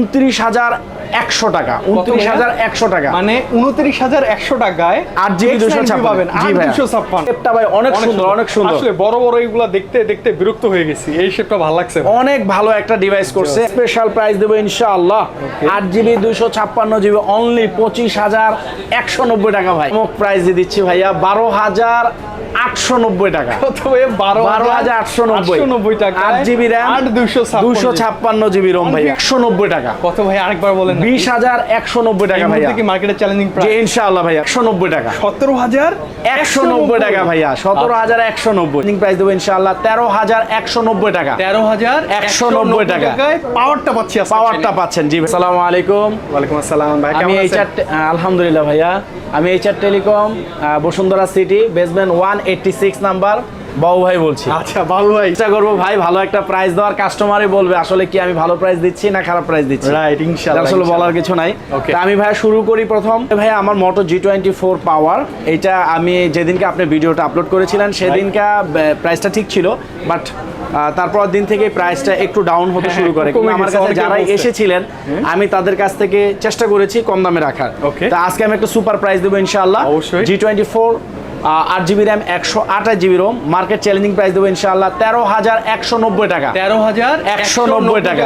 উনত্রিশ হাজার একশো টাকা উনত্রিশ হাজার একশো টাকা। মানে উনত্রিশ হাজার একশো টাকায় আট জিবি দুশো পাবেন। দুশো ছাপ্পান্ন। শেপটা ভাই অনেক সুন্দর অনেক সুন্দর। আসলে বড় বড় এগুলা দেখতে দেখতে বিরক্ত হয়ে গেছি। এই শেপটা ভালো লাগছে। অনেক ভালো একটা ডিভাইস করছে। স্পেশাল প্রাইস দেবো ইনশাআল্লাহ। আট জিবি দুশো ছাপ্পান্ন জিবি অনলি পঁচিশ হাজার একশো নব্বই টাকা ভাই। অমুক প্রাইস দিয়ে দিচ্ছি ভাইয়া। বারো হাজার আটশো নব্বই টাকা। বারো বারো হাজার আটশো নব্বই। নব্বই টাকা। আট জিবি র্যাম আট দুশো দুশো ছাপ্পান্ন জিবি রোম ভাই একশো নব্বই টাকা। কত ভাই? আরেকবার বলেন বিশ হাজার একশো নব্বই টাকা এই কি মার্কেটে চ্যালেঞ্জিং প্রাইস ইনশাআল্লাহ ভাইয়া একশো নব্বই টাকা। সতেরো হাজার একশো নব্বই টাকা ভাইয়া সতেরো হাজার একশো নব্বই। প্রাইস দেবো ইনশাআল্লাহ তেরো হাজার একশো নব্বই টাকা। তেরো হাজার 190 টাকা। পাওয়ারটা পাচ্ছি পাওয়ারটা পাচ্ছেন জি আসসালামু আলাইকুম। ওয়ালাইকুম আসসালাম ভাই আমি এইচআর আলহামদুলিল্লাহ ভাইয়া। আমি HR telecom ah, Bashundhara city basement one eighty six number Babu ভাই বলছি। আচ্ছা বাবু ভাই। চেষ্টা করব ভাই ভালো একটা প্রাইস দেওয়ার কাস্টমারই বলবে আসলে কি আমি ভালো প্রাইস দিচ্ছি না খারাপ প্রাইস দিচ্ছি। রাইট ইনশাআল্লাহ আসলে বলার কিছু নাই. আমি ভাই শুরু করি প্রথম। ভাই আমার মোটো জি টোয়েন্টি ফোর পাওয়ার এইটা আমি যেদিনকে আপনি ভিডিওটা আপলোড করেছিলেন সেদিনকা প্রাইসটা ঠিক ছিল বাট তারপর দিন থেকে প্রাইসটা একটু ডাউন হতে হ্যাঁ, শুরু করে। কিন্তু আমার কাছে যারা এসেছিলেন আমি তাদের কাছ থেকে চেষ্টা করেছি কম দামে রাখার. তা আজকে আমি একটা সুপার প্রাইস দেবো ইনশাআল্লাহ। জি টোয়েন্টি ফোর আট জিবি র্যাম একশো আঠাশ GB ROM market challenging price দেবো ইনশাল্লাহ তেরো হাজার একশো নব্বই টাকা। তেরো হাজার 190 টাকা।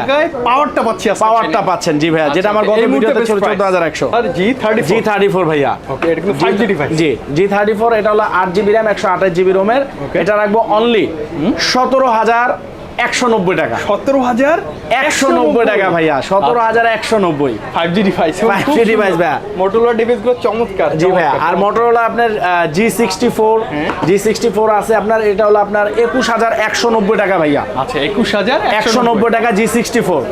পাওয়ারটা পাচ্ছি পাওয়ারটা পাচ্ছেন জি ভাইয়া যেটা আমার গত ভিডিওতে ছিল চোদ্দ হাজার একশো। G thirty G thirty four ভাইয়া। জি জি থার্টি ফোর এটা হলো আট জিবি র্যাম একশো আঠাশ জিবি রোমের এটা রাখব অনলি সতেরো হাজার একশো নব্বই টাকা। সতেরো হাজার একশো নব্বই টাকা ভাইয়া সতেরো হাজার একশো নব্বই। Five G device 5G device ভাইয়া। মোটরোলা ডিভাইসগুলো চমৎকার জি ভাইয়া আর। মোটরোলা আপনার G sixty four G sixty four আছে আপনার এটা হলো আপনার একুশ হাজার একশো নব্বই টাকা ভাইয়া। আচ্ছা একুশ হাজার একশো নব্বই। টাকা G sixty four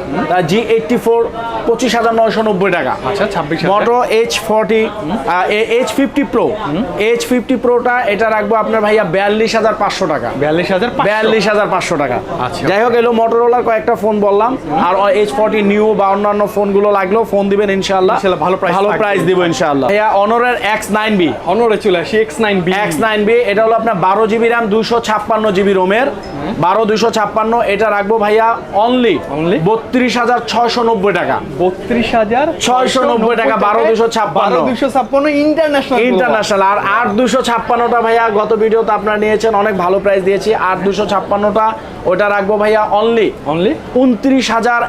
G eighty four পঁচিশ হাজার নয়শো নব্বই টাকা। আচ্ছা ছাব্বিশ Moto H forty H fifty pro H fifty প্রোটা এটা রাখব আপনার ভাইয়া বিয়াল্লিশ হাজার পাঁচশো টাকা। বিয়াল্লিশ হাজার বিয়াল্লিশ হাজার পাঁচশো টাকা। আচ্ছা। যাই হোক এলো মোটরোলার কয়েকটা ফোন বললাম। আর এইচ ফর্টি নিউ বা অন্যান্য ফোনগুলো লাগলেও ফোন দিবেন ইনশাল্লাহ ভালো price ভালো প্রাইস দিব ইনশাল্লাহ ভাইয়া অনরের এক্স নাইন বি অনরে চলে আসি X nine B X nine B এটা হলো আপনার বারো জিবি র্যাম দুশো ছাপ্পান্ন জিবি রোমের বারো দুশো ছাপ্পান্ন এটা রাখব ভাইয়া অনলি Only? বত্রিশ হাজার ছয়শো নব্বই টাকা বত্রিশ হাজার 690 টাকা, 12,256 বারো দুশো ছাপ্পান্ন ইন্টারন্যাশনাল ইন্টারন্যাশনাল আর আট দুশো ছাপ্পান্নটা ভাইয়া গত ভিডিওতে আপনারা নিয়েছেন অনেক ভালো প্রাইস দিয়েছি। আট দুশো ছাপ্পান্নটা ওটা রাখব ভাইয়া অনলি অনলি উনত্রিশ হাজার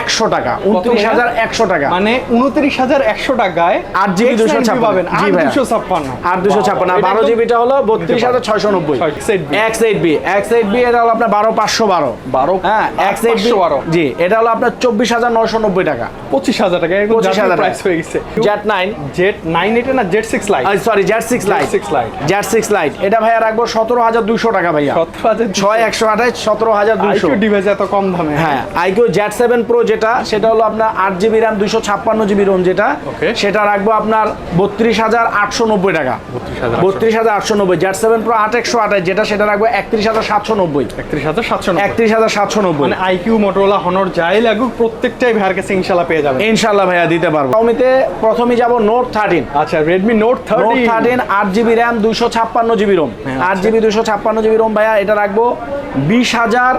একশো টাকা উনত্রিশ হাজার একশো টাকা। মানে উনত্রিশ হাজার একশো টাকায় আট জিবি দুশো X90 ছাপ্পান্ন। আট দুশো ছাপ্পান্ন। আট দুশো ছাপ্পান্ন। বারো জিবিটা হলো বত্রিশ হাজার ছয়শো নব্বই। X eight B. X eight B এটা হলো আপনার বারো পাঁচশো বারো। বারো হ্যাঁ এক্স এইট বি 512 জি এটা হলো আপনার চব্বিশ হাজার নয়শো নব্বই টাকা। পঁচিশ হাজার টাকা একদম 25,000 প্রাইস হয়ে গেছে। জেট নাইন জেট নাইন এটা না Z six lite sorry Z six lite six lite Z six lite এটা ভাইয়া রাখব সতেরো হাজার দুশো টাকা ভাইয়া। সতেরো হাজার ছয় একশো আঠাশ সতেরো হাজার দুশো। ডিভাইস এত কম দামে। হ্যাঁ আইকিউ জেড সেভেন প্রো যেটা সেটা হলো আপনার আট জিবি র্যাম দুশো ছাপ্পান্ন জিবি রোম যেটা। সেটা রাখব আপনার বত্রিশ হাজার আটশো নব্বই টাকা। বত্রিশ হাজার আটশো নব্বই। জেড সেভেন প্রো আট একশো আঠাশ যেটা সেটা রাখব একত্রিশ হাজার সাতশো নব্বই। একত্রিশ হাজার সাতশো। একত্রিশ হাজার সাতশো নব্বই। মানে আইকিউ মোটরোলা হনর যাই লাগুক প্রত্যেকটাই ভাইয়ের কাছে ইনশাল্লাহ পেয়ে যাবেন। ইনশাল্লাহ ভাইয়া দিতে পারব। কমিতে প্রথমে যাব নোট থার্টিন আচ্ছা Redmi note note thirty thirteen আট জিবি র্যাম দুশো ছাপ্পান্ন জিবি রোম আট জিবি দুশো ছাপ্পান্ন জিবি রোম ভাইয়া এটা রাখব বিশ হাজার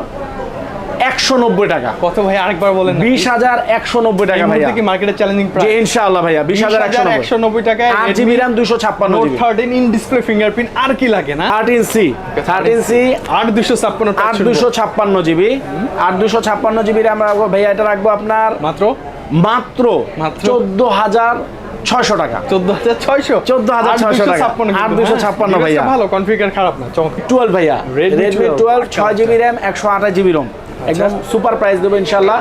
একশো নব্বই টাকা। কত ভাই? আরেকবার বলেন বিশ হাজার একশো নব্বই টাকা ভাইয়া। কি মার্কেটে চ্যালেঞ্জিং প্রাইস ইনশাআল্লাহ ভাইয়া বিশ হাজার একশো নব্বই। টাকায় আট জিবি র্যাম দুশো ছাপ্পান্ন থার্টিন ইন ডিসপ্লে ফিঙ্গারপ্রিন্ট আর কি লাগে না? থার্টিন সি থার্টিন সি আট দুশো ছাপ্পান্ন আট দুশো ছাপ্পান্ন জিবি আট দুশো ছাপ্পান্ন জিবি র্যাম রাখব। ভাইয়া এটা রাখব আপনার মাত্র? মাত্র? চোদ্দ হাজার ছয়শো টাকা। চোদ্দ হাজার ছয়শো? 14,600 টাকা। 8,256 ভাইয়া। ভালো কনফিগার খারাপ না টুয়েলভ ভাইয়া রেডমি 12 টুয়েলভ ছয় জিবি র্যাম একশো আঠাশ জিবি রোম একদম সুপার প্রাইস দেবো ইনশাল্লাহ।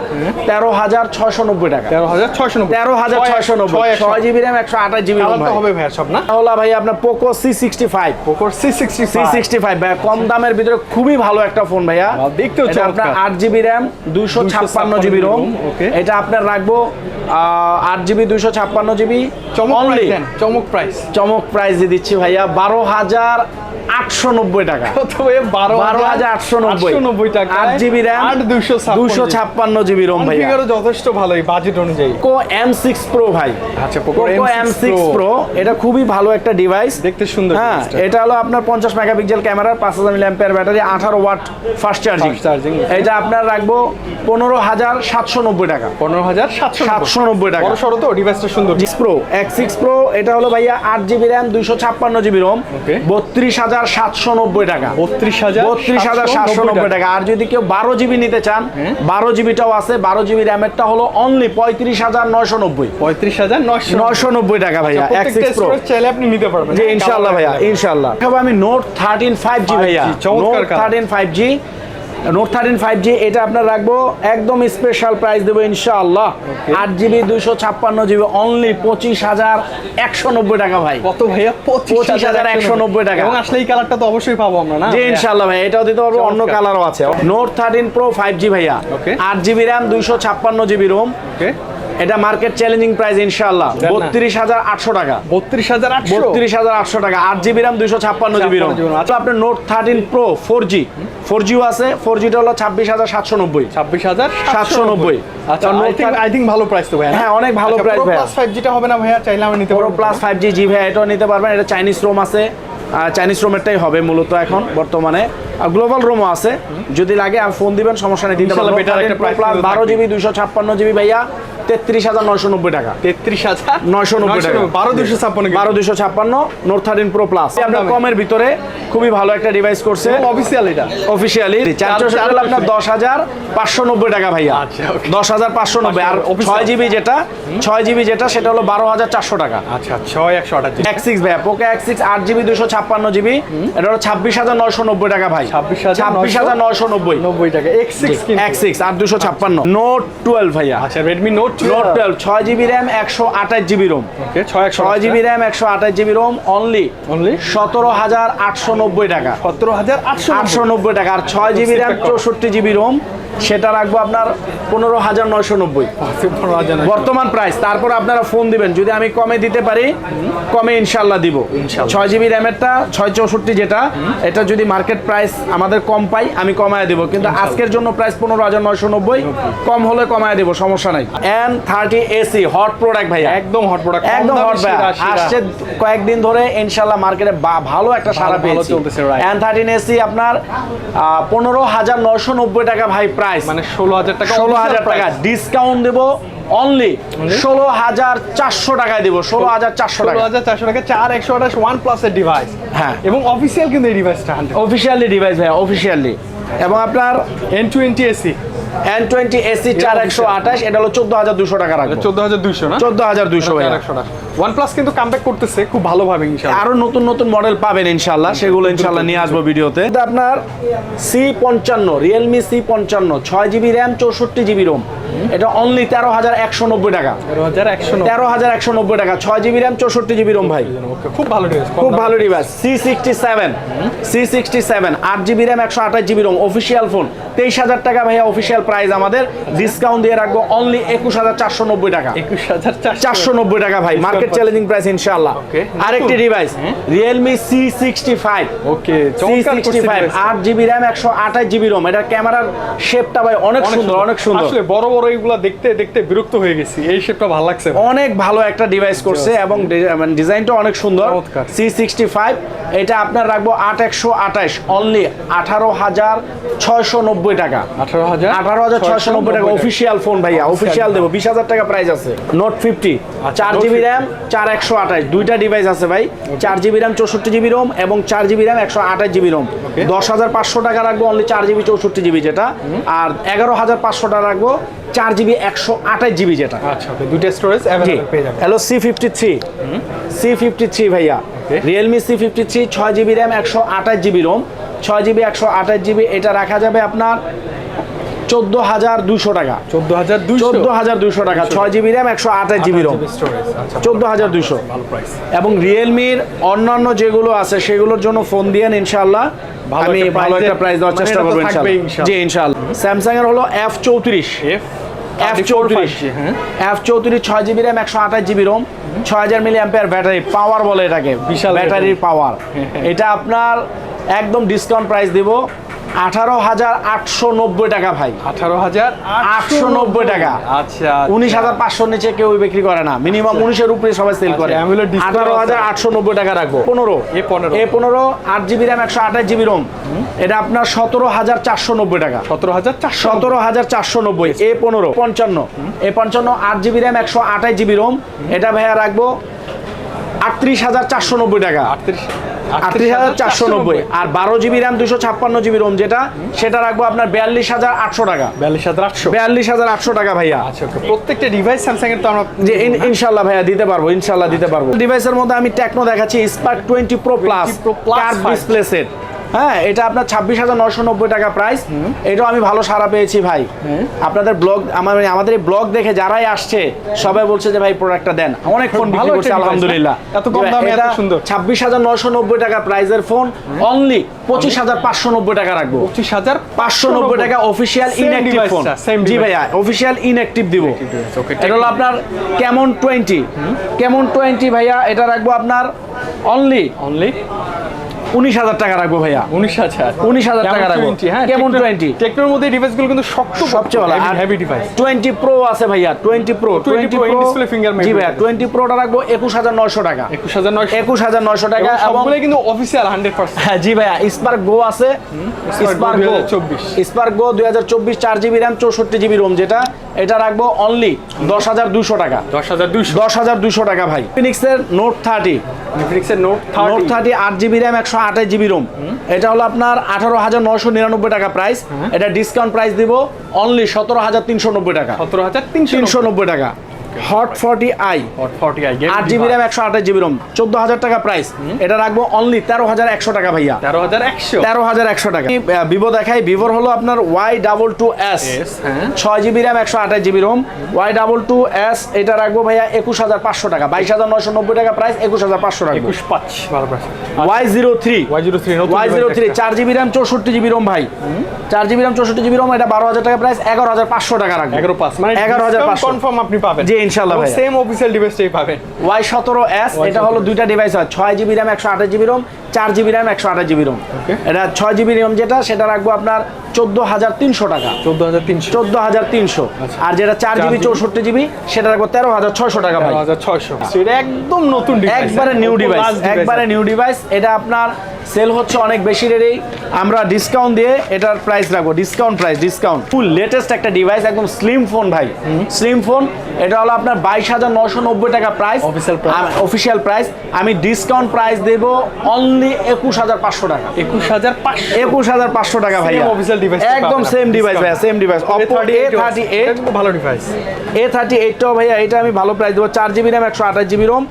তেরো হাজার ছয়শো নব্বই টাকা। তেরো হাজার ছয়শো তেরো হাজার ছয়শো নব্বই। ছয় জিবি র্যাম একশো আঠাশ জিবি হবে ভাইয়ার সব না? তাহলে ভাই আপনার Poco C sixty five পোকোর C sixty C sixty five ভাইয়া। কম দামের ভিতরে খুবই ভালো একটা ফোন ভাইয়া। দেখতে এটা আপনার আট জিবি র্যাম দুশো ছাপ্পান্ন জিবি রোম। এটা আপনার রাখব আট জিবি দুশো ছাপ্পান্ন জিবি। চমক চমক প্রাইস চমক প্রাইস দিয়ে দিচ্ছি ভাইয়া। বারো হাজার আটশো নব্বই টাকা। বারো বারো হাজার আটশো নব্বই। নব্বই টাকা। আট জিবি র্যাম আট দুশো দুশো ছাপ্পান্ন জিবি রোম কনফিগারও যথেষ্ট ভালো এই বাজেট অনুযায়ী। পোকো এম সিক্স প্রো ভাই। আচ্ছা পোকো এম সিক্স প্রো এটা খুবই ভালো একটা ডিভাইস দেখতে সুন্দর হ্যাঁ এটা হলো আপনার পঞ্চাশ মেগাপিক্সেল ক্যামেরা পাঁচ হাজার মিলি ব্যাটারি আঠারো ওয়াট ফাস্ট চার্জিং charging। এটা আপনার রাখব পনেরো হাজার সাতশো নব্বই টাকা। পনেরো হাজার সাতশো সাতশো নব্বই টাকা। বড় তো ডিভাইসটা সুন্দর। Six pro X six pro এটা হলো ভাইয়া আট জিবি র্যাম দুইশো ছাপ্পান্ন জিবি রোম বত্রিশ হাজার সাতশো নব্বই টাকা। বত্রিশ হাজার বত্রিশ হাজার সাতশো নব্বই টাকা। আর যদি কেউ বারো জিবি নিতে চান বারো জিবিটাও আছে বারো জিবি র্যামেরটা হলো অনলি পঁয়ত্রিশ হাজার নয়শো নব্বই। পঁয়ত্রিশ হাজার নয়শো নব্বই। টাকা ভাইয়া প্রো storage চাইলে আপনি নিতে পারবেন। জি ইনশাল্লাহ ভাইয়া ইনশাল্লাহ আমি নোট থার্টিন ফাইভ জি ভাইয়া। Note thirteen five G note thirteen five G এটা আপনার রাখব। একদম স্পেশাল প্রাইস দেবো ইনশাআল্লাহ। আট জিবি দুইশো ছাপ্পান্ন জিবি অনলি পঁচিশ হাজার একশো নব্বই টাকা ভাই। কত ভাইয়া? পঁচিশ হাজার একশো নব্বই টাকা। এবং আসলে এই কালারটা তো অবশ্যই পাবো আমরা না জি ইনশাল্লাহ ভাই এটাও দিতে পারব। অন্য কালারও আছে। Note thirteen pro five G ভাইয়া। আট জিবি র্যাম দুইশো ছাপ্পান্ন জিবি রোম এটা মার্কেট চ্যালেঞ্জিং প্রাইস ইনশাআল্লাহ। বত্রিশ হাজার আটশো টাকা। বত্রিশ হাজার বত্রিশ হাজার আটশো টাকা। আট জিবি র্যাম দুইশো ছাপ্পান্ন জিবি রোম 56 GB RAM। আচ্ছা আপনার note thirteen pro four G four Jio আছে ফোর জিটা হলো ছাব্বিশ হাজার সাতশো নব্বই। ছাব্বিশ হাজার 790 আচ্ছা তো আই থিঙ্ক আই থিঙ্ক ভালো প্রাইস তো ভাইয়া হ্যাঁ, অনেক ভালো price ভাইয়া। প্লাস ফাইভ জিটা হবে না ভাইয়া? চাইলে আমি নিতে প্রো পারব। প্লাস ফাইভ জি জি ভাই এটাও নিতে পারবেন। এটা চাইনিজ রোম আছে। চাইনিজ রোমেরটাই হবে মূলত এখন বর্তমানে। গ্লোবাল রোমও আছে। যদি লাগে আমি ফোন দিবেন সমস্যা নেই দিতে পারব। বারো জিবি দুইশো ছাপ্পান্ন জিবি ভাইয়া তেত্রিশ হাজার নয়শো নব্বই টাকা। তেত্রিশ হাজার? নয়শো নব্বই টাকা। বারো দুশো ছাপ্পান্ন বারো দুশো ছাপ্পান্ন নোট থার্টিন প্রো প্লাস আপনার। কমের ভিতরে খুবই ভালো একটা ডিভাইস করছে। অফিসিয়াল এটা। অফিসিয়ালি চারশো চার- হলো আপনার দশ হাজার পাঁচশো নব্বই টাকা ভাইয়া। আচ্ছা, দশ হাজার পাঁচশো নব্বই। আর ছয় জিবি যেটা ছয় জিবি যেটা সেটা হলো বারো হাজার চারশো টাকা। আচ্ছা ছয় একশো আঠাশ জি এক্স সিক্স ভাইয়া পোকে এক্স সিক্স আট জিবি দুশো ছাপ্পান্ন জিবি এটা হলো ছাব্বিশ হাজার নয়শো নব্বই টাকা ভাই। 26,990 ছাব্বিশ হাজার নয়শো নব্বই। নব্বই টাকা। এক্স সিক্স এক্স সিক্স আর দুশো ছাপ্পান্ন। নোট টুয়েলভ ভাইয়া। আচ্ছা রেডমি নোট নোট টুয়েলভ ছয় জিবি র্যাম একশো আঠাশ জিবি রোম ছয় ছয় জিবি র্যাম একশো আঠাশ জিবি রোম অনলি অনলি সতেরো হাজার আটশো নব্বই টাকা। সতেরো হাজার আটশো আটশো নব্বই টাকা আর ছয় জিবি র্যাম চৌষট্টি জিবি রোম সেটা রাখব আপনার পনেরো হাজার নয়শো নব্বই। বর্তমান প্রাইস তারপর আপনারা ফোন দিবেন। যদি আমি কমে দিতে পারি কমে ইনশাল্লাহ দিব। ছয় জিবি র্যামেরটা ছয় চৌষট্টি যেটা এটা যদি মার্কেট প্রাইস আমাদের কম পাই আমি কমায় দেবো। কিন্তু আজকের জন্য প্রাইস পনেরো হাজার নয়শো নব্বই কম হলে কমায় দেবো সমস্যা নাই। N thirty AC hot product ভাই একদম হট প্রোডাক্ট একদম হট আসছে কয়েকদিন ধরে ইনশাল্লাহ মার্কেটে ভালো একটা সারা পেয়েছি। এন থার্টিন এসি আপনার পনেরো হাজার নয়শো নব্বই টাকা ভাই প্রাইস মানে ষোলো হাজার টাকা ষোলো হাজার টাকা ডিসকাউন্ট দেবো অনলি ষোলো হাজার চারশো টাকায় দেবো ষোলো হাজার চারশো ষোলো টাকা। হাজার চারশো টাকা চার একশো আঠাশ ওয়ান প্লাসের ডিভাইস হ্যাঁ। এবং অফিসিয়াল কিন্তু এই ডিভাইসটা অফিসিয়ালি ডিভাইস ভাই অফিসিয়ালি এবং আপনার N twenty AC N twenty AC চার একশো আঠাশ এটা হলো চোদ্দ হাজার দুশো টাকা রাখব। চোদ্দ হাজার দুইশো না? চোদ্দ হাজার দুইশো একশো টাকা। ওয়ান প্লাস কিন্তু কামব্যাক করতেছে খুব ভালোভাবে ইনশাআল্লাহ। আরও নতুন নতুন মডেল পাবেন ইনশাল্লাহ সেগুলো ইনশাল্লাহ নিয়ে আসব ভিডিওতে। আপনার সি পঞ্চান্ন রিয়েলমি সি পঞ্চান্ন ছয় জিবি র্যাম চৌষট্টি জিবি রোম এটা অনলি তেরো হাজার একশো নব্বই টাকা। তেরো হাজার একশো নব্বই। টাকা ছয় জিবি র্যাম চৌষট্টি জিবি রোম ভাই। খুব ভালো ডিভাইস খুব ভালো device C sixty seven C sixty seven আট জিবি র্যাম একশো আঠাশ জিবি রোম অফিসিয়াল ফোন তেইশ হাজার টাকা ভাইয়া অফিসিয়াল প্রাইস আমাদের। ডিসকাউন্ট দিয়ে রাখব অনলি একুশ হাজার চারশো নব্বই টাকা। একুশ হাজার চারশো। নব্বই টাকা ভাই মার্কেট চ্যালেঞ্জিং প্রাইস ইনশাল্লাহ. আরেকটি device Realme C sixty five okay C sixty five আট জিবি র্যাম একশো আঠাশ জিবি রোম এটার ক্যামেরার শেপটা ভাই অনেক সুন্দর অনেক সুন্দর। বড় বড় এইগুলা দেখতে দেখতে বিরক্ত হয়ে গেছি। এই শেপটা ভালো লাগছে অনেক ভালো একটা ডিভাইস করছে এবং ডিজাইনটা অনেক সুন্দর। সি সিক্সটি ফাইভ এটা আপনার রাখব আট একশো আঠাশ অনলি আঠারো হাজার ছয়শো নব্বই টাকা। আঠারো হাজার আঠারো হাজার ছয়শো নব্বই টাকা অফিসিয়াল ফোন ভাইয়া অফিসিয়াল দেবো। বিশ হাজার টাকা প্রাইস আছে। নোট ফিফটি চার জিবি 50 র্যাম চার একশো আঠাশ। দুইটা ডিভাইস আছে ভাই। চার জিবি র্যাম চৌষট্টি জিবি রোম এবং চার জিবি র্যাম একশো আঠাশ জিবি রোম. দশ হাজার পাঁচশো টাকা রাখব অনলি চার জিবি চৌষট্টি জিবি যেটা। আর এগারো হাজার পাঁচশো টাকা রাখব চার জিবি একশো আঠাশ জিবি যেটা। আচ্ছা দুইটা storage hello C fifty three C fifty three ভাইয়া। রিয়েলমি সি ফিফটি থ্রি ছয় জিবি র্যাম একশো আঠাশ জিবি রোম ছয় জিবি একশো আঠাশ জিবি এটা রাখা যাবে আপনার চোদ্দ হাজার দুশো টাকা। চোদ্দ হাজার চোদ্দ হাজার দুশো টাকা ছয় জিবি র্যাম একশো আঠাশ জিবি রোম স্টোরেজ আচ্ছা চোদ্দ হাজার দুশো এবং রিয়েলমির অন্যান্য যেগুলো আছে সেগুলোর জন্য ফোন দিয়েন ইনশাল্লাহ আমি ভালো একটা প্রাইস দেওয়ার মানে চেষ্টা করব ইনশাল্লাহ। জি ইনশাল্লাহ স্যামসাং এর হলো এফ চৌত্রিশ। এফ এফ চৌত্রিশ এফ চৌত্রিশ ছয় জিবি র্যাম একশো আঠাশ জিবি রোম ছয় হাজার মিলি অ্যাম্পিয়ার ব্যাটারি পাওয়ার বলে এটাকে বিশাল ব্যাটারির পাওয়ার এটা আপনার একদম ডিসকাউন্ট প্রাইস দিব। আঠারো হাজার আটশো নব্বই টাকা ভাই। আঠারো হাজার আটশো নব্বই টাকা। আচ্ছা উনিশ হাজার পাঁচশোর নিচে কেউ বিক্রি করে না। মিনিমাম উনিশের উপরে সবাই সেল করে। আচ্ছা, AMOLED আঠারো হাজার আটশো নব্বই টাকা রাখব। পনেরো। A15 এ পনেরো আট জিবি র্যাম একশো আঠাশ জিবি রোম এটা আপনার সতেরো হাজার চারশো নব্বই টাকা। সতেরো হাজার সতেরো হাজার চারশো নব্বই। এ পনেরো। পঞ্চান্ন। এ পঞ্চান্ন আট জিবি র্যাম একশো আঠাশ জিবি রোম এটা ভাইয়া রাখব আটত্রিশ হাজার চারশো নব্বই টাকা। আটত্রিশ আটত্রিশ হাজার চারশো নব্বই। আর বারো জিবি র্যাম দুশো ছাপ্পান্ন জিবি রোম যেটা সেটা রাখব আপনার বিয়াল্লিশ হাজার আটশো টাকা। বিয়াল্লিশ হাজার আটশো। বিয়াল্লিশ হাজার আটশো টাকা ভাইয়া। আচ্ছা প্রত্যেকটা ডিভাইস স্যামসাং এর তো আমরা যে ইনশাল্লাহ ভাইয়া দিতে পারব ইনশাল্লাহ দিতে পারব। ডিভাইসের মধ্যে আমি টেকনো দেখাচ্ছি spark twenty pro plus 20 Pro Plus curve five। Display set হ্যাঁ এটা আপনার ছাব্বিশ হাজার নশো নব্বই টাকা প্রাইস এটাও আমি ভালো সারা পেয়েছি ভাই। আপনাদের ব্লগ আমার মানে আমাদের এই ব্লগ দেখে যারাই আসছে সবাই বলছে যে ভাই প্রোডাক্টটা দেন। অনেক ফোন ভালো করছে আলহামদুলিল্লাহ। এত কম দামে এত সুন্দর। ছাব্বিশ হাজার নশো নব্বই টাকা প্রাইসের ফোন অনলি পঁচিশ হাজার পাঁচশো নব্বই টাকা রাখব। পঁচিশ হাজার পাঁচশো নব্বই টাকা। অফিসিয়াল ইনঅ্যাক্টিভ ফোন জি। ভাইয়া অফিসিয়াল ইনঅ্যাক্টিভ দিব। এটা হলো আপনার কেমন টোয়েন্টি কেমন টোয়েন্টি ভাইয়া এটা রাখব আপনার অনলি অনলি উনিশ হাজার টাকা রাখব ভাইয়া। উনিশ হাজার? 19,000 টাকা রাখব। হ্যাঁ কেমন 20? Tecnoর মধ্যে ডিভাইসগুলো কিন্তু শক্ত সবচেয়ে ভালো। আর হেভি ডিভাইস টোয়েন্টি প্রো আছে ভাইয়া twenty pro 20 twenty pro in-display fingerprint জি ভাইয়া টোয়েন্টি প্রোটা রাখব একুশ হাজার নয়শো টাকা। একুশ হাজার নয়শো। একুশ হাজার নয়শো টাকা এবং সবগুলো কিন্তু অফিসিয়াল হান্ড্রেড পার্সেন্ট হ্যাঁ জি ভাইয়া স্পার্ক গো আছে। Spark Go 2024 স্পার্ক গো দুই হাজার চব্বিশ চার জিবি র্যাম চৌষট্টি জিবি রোম যেটা। এটা রাখব অনলি দশ হাজার দুশো টাকা। দশ হাজার দুইশো। দশ হাজার দুশো টাকা ভাই। ফিনিক্সের নোট থার্টি ফিনিক্সের নোট নোট থার্টি আট জিবি র্যাম একশো আঠাশ জিবি রোম এটা হলো আপনার আঠারো হাজার নশো নিরানব্বই টাকা প্রাইস এটা ডিসকাউন্ট প্রাইস দিব অনলি সতেরো হাজার তিনশো নব্বই টাকা। সতেরো হাজার তিনশো নব্বই টাকা। Hot forty I forty I আট জিবি র্যাম একশো আঠাশ জিবি রোম চোদ্দ হাজার টাকা প্রাইস এটা রাখব অনলি তেরো হাজার একশো টাকা ভাইয়া। তেরো হাজার একশো? তেরো হাজার একশো টাকা। ভিভো দেখাই। ভিভোর হলো আপনার ওয়াই ডাবল টু এস। ছয় জিবি র্যাম একশো আঠাশ GB ROM Y double two S এটা রাখব ভাইয়া একুশ হাজার পাঁচশো টাকা। বাইশ হাজার নয়শো নব্বই টাকা প্রাইস একুশ হাজার পাঁচশো টাকা একুশ পাঁচ Y zero three Y zero three Y zero three চার জিবি র্যাম চৌষট্টি জিবি রোম ভাই। চার জিবি র্যাম চৌষট্টি জিবি রোম এটা বারো হাজার টাকা প্রাইস এগারো হাজার পাঁচশো টাকা রাখব। এগারো পাঁচ মানে এগারো হাজার পাঁচশো। কনফার্ম আপনি পাবেন। জি, ইনশাল্লাহ ভাইয়া। সেম অফিসিয়াল ডিভাইসটাই পাবেন। ওয়াই সতেরো এস এটা হলো দুইটা ডিভাইস হয়। ছয় জিবি র্যাম একশো আঠাশ জিবি রোম চার জিবি র্যাম একশো আঠাশ জিবি রোম এটা ছয় জিবি র্যাম যেটা সেটা রাখব আপনার চোদ্দ হাজার তিনশো টাকা। চোদ্দ হাজার তিনশো। চোদ্দ হাজার তিনশো। আর যেটা চার জিবি চৌষট্টি জিবি সেটা রাখব তেরো হাজার ছয়শো টাকা ভাই। ছয়শো। সেটা একদম নতুন ডিভাইস একবারে নিউ ডিভাইস একবারে নিউ ডিভাইস এটা আপনার সেল হচ্ছে অনেক বেশি রেটেই আমরা ডিসকাউন্ট দিয়ে এটার প্রাইস রাখব। Discount price discount full latest একটা ডিভাইস একদম স্লিম ফোন ভাই। স্লিম ফোন এটা হলো আপনার বাইশ হাজার নশো নব্বই টাকা প্রাইস অফিসিয়াল প্রাইস আমি ডিসকাউন্ট প্রাইস দেবো অনলি একুশ হাজার পাঁচশো টাকা। একুশ হাজার একুশ হাজার পাঁচশো টাকা ভাই official device একদম সেম ডিভাইস ভাই same device Oppo A thirty eight ভালো ডিভাইস এ থার্টি এইটটাও ভাইয়া এটা আমি ভালো প্রাইস দেবো। চার জিবি র্যাম একশো আঠাশ জিবি রোম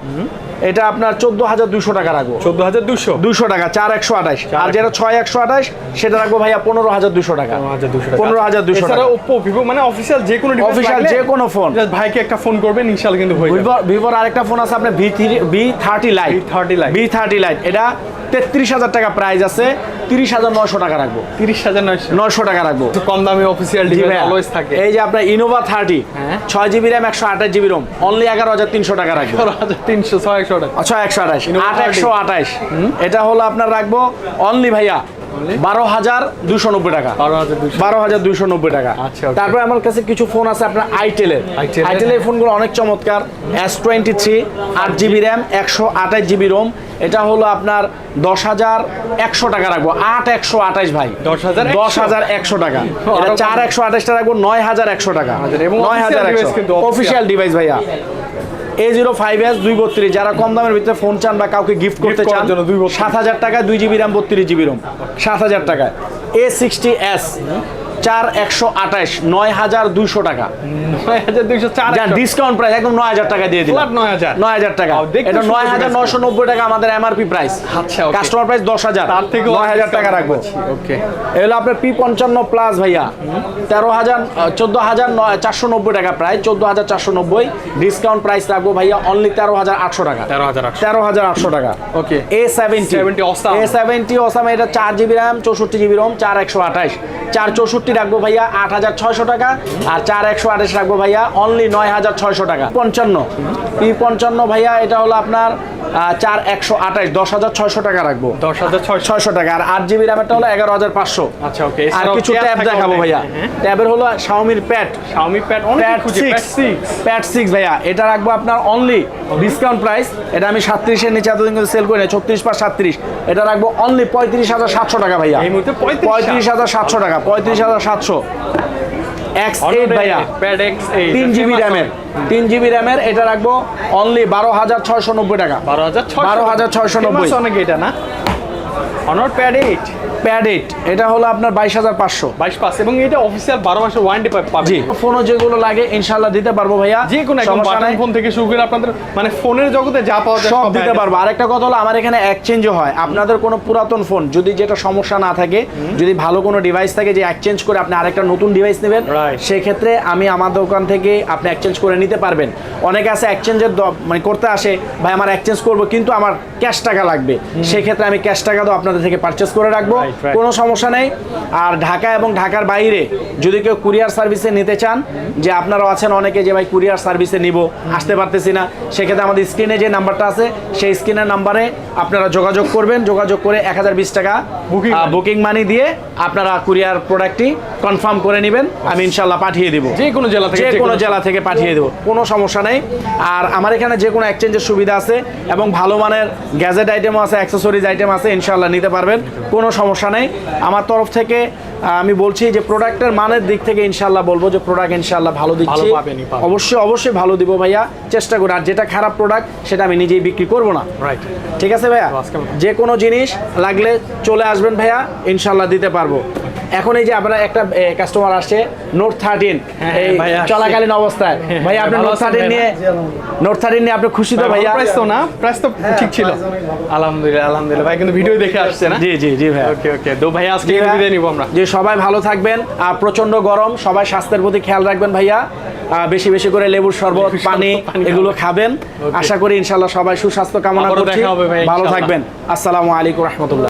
এটা আপনার চোদ্দ হাজার দুশো টাকা রাখব। চোদ্দ হাজার দুশো দুশো টাকা চার একশো আঠাশ। আর যেটা ছয় একশো আঠাশ সেটা রাখব ভাইয়া পনেরো হাজার দুশো টাকা। পনেরো হাজার দুশো টাকা। ওপো ভিভো মানে অফিসিয়াল যে কোনো অফিসিয়াল যে কোনো ফোন ভাইকে একটা ফোন করবেন ইনশাল কিন্তু ভিভোর আরেকটা ফোন আছে আপনার V three V thirty lite thirty lite V thirty lite এটা তেত্রিশ হাজার টাকা প্রাইস আছে তিরিশ হাজার নয়শো টাকা রাখব। তিরিশ হাজার নয়শো। টাকা রাখব। কম দামি অফিসিয়াল অলওয়েজ থাকে। এই যে আপনার ইনোভা থার্টি হ্যাঁ। ছয় জিবি র্যাম একশো আঠাশ জিবি রোম অনলি এগারো হাজার তিনশো টাকা রাখব। তিনশো ছয় একশো টাকা ছয় একশো আঠাশ। আট একশো আঠাশ। এটা হলো আপনার রাখব অনলি ভাইয়া। বারো হাজার দুশো নব্বই টাকা। বারো হাজার দুশো। নব্বই টাকা। আচ্ছা, তারপরে আমার কাছে কিছু ফোন আছে আপনার আইটেলের? আইটেলের ফোনগুলো অনেক চমৎকার। এস টোয়েন্টি থ্রি আট জিবি র্যাম একশো আঠাশ জিবি রোম। এটা হলো আপনার দশ হাজার একশো টাকা রাখব। আট একশো আঠাশ ভাই। 10,100 দশ হাজার একশো টাকা। চার একশো আঠাশটা রাখব নয় হাজার একশো টাকা। নয় হাজার। অফিসিয়াল ডিভাইস ভাইয়া। এ জিরো ফাইভ এস দুই বত্রিশ। যারা কম দামের ভিতরে ফোন চান বা কাউকে গিফট করতে চান জন্য 232 সাত হাজার টাকা দুই জিবি র্যাম বত্রিশ জিবি রোম সাত হাজার টাকায়। এ সিক্সটি এস চার একশো আঠাশ নয় হাজার দুইশো টাকা। নয় হাজার দুইশো চার ডিসকাউন্ট প্রাইস একদম নয় হাজার টাকা দিয়ে দিলাম। Flat 9,000 নয় হাজার টাকা। এটা নয় হাজার। নয়শো নব্বই টাকা আমাদের এমআরপি প্রাইস আচ্ছা, কাস্টমার প্রাইস দশ হাজার। তার থেকে নয় হাজার টাকা রাখব। ওকে এ হলো আপনার পি পঞ্চান্ন প্লাস ভাইয়া। তেরো হাজার চোদ্দ হাজার চারশো নব্বই টাকা প্রায় চোদ্দ হাজার চারশো নব্বই। ডিসকাউন্ট প্রাইস রাখব ভাইয়া অনলি তেরো হাজার আটশো টাকা। তেরো হাজার তেরো হাজার আটশো টাকা। Okay A seventy 70 awesome। A seventy awesome এটা চার জিবি র্যাম চৌষট্টি জিবি রোম চার একশো আঠাশ। চার চৌষট্টি ফিফটি রাখব ভাইয়া আট হাজার ছয়শো টাকা আর চার একশো আঠাশ রাখব ভাইয়া অনলি নয় হাজার ছয়শো টাকা। পঞ্চান্ন। পি পঞ্চান্ন ভাইয়া? এটা হলো আপনার চার একশো আঠাশ দশ হাজার ছয়শো টাকা রাখব। দশ হাজার ছয়শো। টাকা। আর আট জিবি র্যামেরটা হলো এগারো হাজার পাঁচশো। আচ্ছা ওকে আর কিছু ট্যাব দেখাবো ভাইয়া। ট্যাবের হলো শাওমির প্যাড শাওমি খুঁজি প্যাড সিক্স প্যাড সিক্স ভাইয়া। এটা রাখব আপনার অনলি ডিসকাউন্ট প্রাইস এটা আমি সাতত্রিশের নিচে এতদিন কিন্তু সেল করি না ছত্রিশ পাঁচ সাতত্রিশ। এটা রাখব অনলি পঁয়ত্রিশ হাজার সাতশো টাকা ভাইয়া। এই মুহূর্তে 35,000 পঁয়ত্রিশ হাজার সাতশো টাকা পঁয়ত্রিশ হাজার সাতশো। এক্স এইট ভাইয়া। তিন জিবি র্যামের তিন জিবি র্যামের এটা রাখব অনলি বারো হাজার ছয়শো নব্বই টাকা। বারো হাজার ছয়শো 12,690 অনেক এটা না? অনর প্যাড এইট প্যাড এইট এটা হলো আপনার বাইশ হাজার পাঁচশো। বাইশ পাস এবং এটা অফিসিয়াল বারো মাসের ওয়ারেন্টি পাবে জি। ফোনও যেগুলো লাগে ইনশাল্লাহ দিতে পারব ভাইয়া। যে কোনো একদম বাটন ফোন থেকে শুরু করে আপনাদের মানে ফোনের জগতে যা পাওয়া যায় সব দিতে পারব। আরেকটা কথা হলো আমার এখানে এক্সচেঞ্জও হয়। আপনাদের কোনো পুরাতন ফোন যদি যেটা সমস্যা না থাকে যদি ভালো কোনো ডিভাইস থাকে যে এক্সচেঞ্জ করে আপনি আরেকটা নতুন ডিভাইস নেবেন সেক্ষেত্রে আমি আমার দোকান থেকে আপনি এক্সচেঞ্জ করে নিতে পারবেন। অনেকে আছে এক্সচেঞ্জের মানে করতে আসে ভাই আমার এক্সচেঞ্জ করব কিন্তু আমার ক্যাশ টাকা লাগবে। সেক্ষেত্রে আমি ক্যাশ টাকা তো আপনাদের থেকে পারচেস করে রাখব. কোনো সমস্যা নেই। আর ঢাকা এবং ঢাকার বাইরে যদি কেউ কুরিয়ার সার্ভিসে নিতে চান যে আপনারাও আছেন অনেকে যে ভাই কুরিয়ার সার্ভিসে নিব আসতে পারতেছি না। সেক্ষেত্রে আমাদের স্ক্রিনে যে নাম্বারটা আছে সেই স্ক্রিনের নাম্বারে আপনারা যোগাযোগ করবেন। যোগাযোগ করে এক হাজার বিশ টাকা বুকিং মানি দিয়ে আপনারা কুরিয়ার প্রোডাক্টটি কনফার্ম করে নেবেন। আমি ইনশাল্লাহ পাঠিয়ে দিব। যে কোনো জেলা থেকে যে কোনো জেলা থেকে পাঠিয়ে দেবো। কোনো সমস্যা নেই। আর আমার এখানে যে কোনো এক্সচেঞ্জের সুবিধা আছে এবং ভালো মানের গ্যাজেট আইটেমও আছে অ্যাক্সেসরিজ আইটেম আছে ইনশাল্লাহ নিতে পারবেন। কোনো সমস্যা নেই। আমার তরফ থেকে আমি বলছি যে প্রোডাক্টের মানের দিক থেকে ইনশাল্লাহ বলব যে প্রোডাক্ট ইনশাল্লাহ ভালো দিচ্ছি। অবশ্যই অবশ্যই ভালো দিব ভাইয়া। চেষ্টা করি। আর যেটা খারাপ প্রোডাক্ট সেটা আমি নিজেই বিক্রি করব না। রাইট ঠিক আছে ভাইয়া? যে কোনো জিনিস লাগলে চলে আসবেন ভাইয়া। ইনশাল্লাহ দিতে পারব। এখন এই যে আপনার একটা কাস্টমার আসছে নোট থার্টিন হ্যাঁ, এই চলাকালীন অবস্থায়। হ্যাঁ, ভাই আপনি নোট থার্টিন নিয়ে নোট থার্টিন নিয়ে আপনি খুশি তো ভাইয়া? প্রাইস তো না প্রাইস তো ঠিক ছিল। আলহামদুলিল্লাহ আলহামদুলিল্লাহ। ভাই কিন্তু ভিডিও দেখে আসছে না? জি জি জি ভাই ওকে ওকে তো ভাই আজকে ভাইয়া। বিদায় নিব আমরা। যে সবাই ভালো থাকবেন। আর প্রচণ্ড গরম সবাই স্বাস্থ্যের প্রতি খেয়াল রাখবেন ভাইয়া। বেশি বেশি করে লেবুর শরবত পানি এগুলো খাবেন। আশা করি ইনশাল্লাহ সবাই সুস্বাস্থ্য কামনা করছি। ভাই, ভালো থাকবেন। আসসালামু আলাইকুম রহমতুল্লাহ।